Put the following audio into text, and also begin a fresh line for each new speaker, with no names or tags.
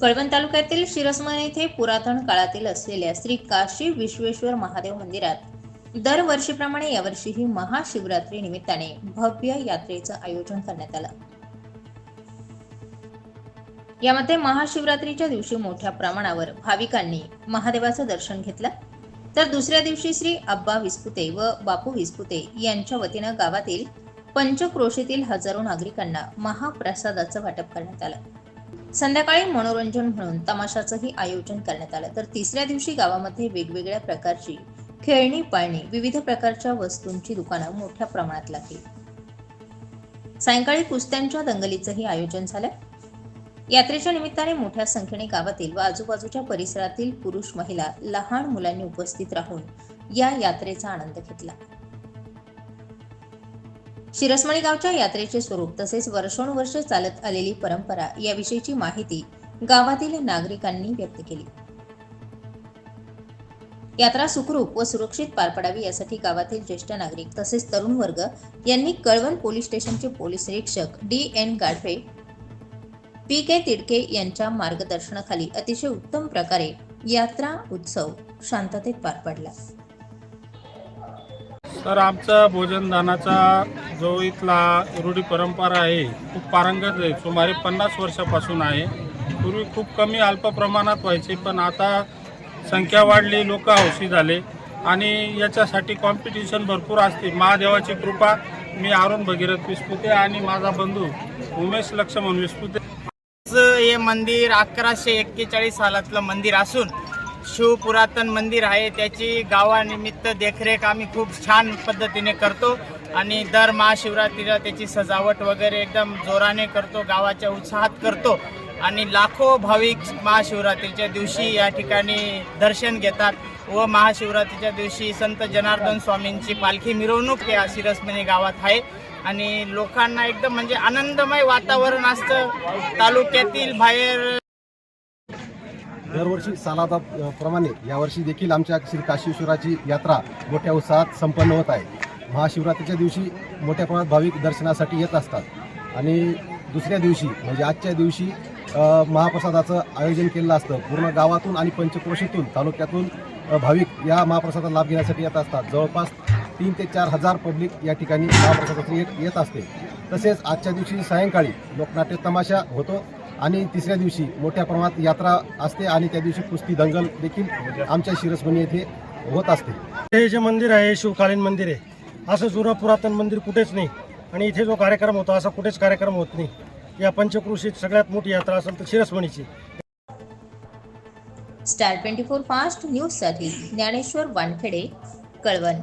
कळवण तालुक्यातील शिरसमन येथे पुरातन काळातील असलेल्या श्री काशी विश्वेश्वर महादेव मंदिरात दरवर्षीप्रमाणे यावर्षीही महाशिवरात्री निमित्ताने भव्य यात्रेचं आयोजन करण्यात आलं. यामध्ये महाशिवरात्रीच्या दिवशी मोठ्या प्रमाणावर भाविकांनी महादेवाचं दर्शन घेतलं. तर दुसऱ्या दिवशी श्री अब्बा विस्पुते व बापू विस्पुते यांच्या वतीनं गावातील पंचक्रोशीतील हजारो नागरिकांना महाप्रसादाचं वाटप करण्यात आलं. संध्याकाळी मनोरंजन म्हणून तमाशाचंही आयोजन करण्यात आलं. तर तिसऱ्या दिवशी गावामध्ये वेगवेगळ्या प्रकारची खेळणी पाळणी विविध प्रकारच्या वस्तूंची दुकानं मोठ्या प्रमाणात लागली. सायंकाळी कुस्त्यांच्या दंगलीचंही आयोजन झालं. यात्रेच्या निमित्ताने मोठ्या संख्येने गावातील व आजूबाजूच्या परिसरातील पुरुष महिला लहान मुलांनी उपस्थित राहून या यात्रेचा आनंद घेतला. शिरसमणी गावच्या यात्रेचे स्वरूप तसेच वर्षोनुवर्ष चालत आलेली परंपरा याविषयीची माहिती गावातील नागरिकांनी व्यक्त केली. यात्रा सुखरूप व सुरक्षित पार पडावी यासाठी गावातील ज्येष्ठ नागरिक तसेच तरुण वर्ग यांनी कळवण पोलीस स्टेशनचे पोलीस निरीक्षक D N Gadfe P K Tidke यांच्या मार्गदर्शनाखाली अतिशय उत्तम प्रकारे यात्रा उत्सव शांततेत पार पडला.
तर आमचा भोजनदानाचा जो इथला रूढी परंपरा आहे खूप पारंगत आहे. सुमारे पन्नास वर्षापासून आहे. पूर्वी खूप कमी अल्प प्रमाणात व्हायचे पण आता संख्या वाढली लोक हौशी झाले. आणि याच्यासाठी कॉम्पिटिशन भरपूर असते. महादेवाची कृपा. मी अरुण भगीरथ विस्पुते आणि माझा बंधू उमेश लक्ष्मण विस्पुते
हे मंदिर अकराशे एक्केचाळीस सालातलं मंदिर असून शिवपुरातन मंदिर आहे. त्याची गावानिमित्त देखरेख आम्ही खूप छान पद्धतीने करतो. आणि दर महाशिवरात्रीला त्याची सजावट वगैरे एकदम जोराने करतो गावाच्या उत्साहात करतो. आणि लाखो भाविक महाशिवरात्रीच्या दिवशी या ठिकाणी दर्शन घेतात व महाशिवरात्रीच्या दिवशी संत जनार्दन स्वामींची पालखी मिरवणूक या सिरसमणी गावात आहे. आणि लोकांना एकदम म्हणजे आनंदमय वातावरण असतं. तालुक्यातील बाहेर
दरवर्षी सालादा प्रमाणे यावर्षी देखील आमच्या श्री काशीश्वराची यात्रा मोठ्या उत्साहात संपन्न होत आहे. महाशिवरात्रीच्या दिवशी मोठ्या प्रमाणात भाविक दर्शनासाठी येत असतात. आणि दुसऱ्या दिवशी म्हणजे आजच्या दिवशी महाप्रसादाचं आयोजन केलेलं असतं. पूर्ण गावातून आणि पंचक्रोशीतून तालुक्यातून भाविक या महाप्रसादाचा लाभ घेण्यासाठी येत असतात. जवळपास तीन ते चार हजार पब्लिक या ठिकाणी महाप्रसादासाठी येत येत असते. तसेच आजच्या दिवशी सायंकाळी लोकनाट्य तमाशा होतो आणि तिसऱ्या दिवशी मोठ्या प्रमाणात यात्रा असते आणि त्या दिवशी कुस्ती दंगल देखील आमच्या शिरसमणी येथे होत असते.
हे जे मंदिर आहे हे शिवकालीन मंदिर आहे. असं जुनं पुरातन मंदिर कुठेच नाही. आणि इथे जो कार्यक्रम होतो असा कुठेच कार्यक्रम होत नाही. या पंचक्रोशीत सगळ्यात मोठी यात्रा असेल तर शिरसमणीची.
स्टार ट्वेंटी फोर फास्ट न्यूजसाठी ज्ञानेश्वर वानखेडे कळवण.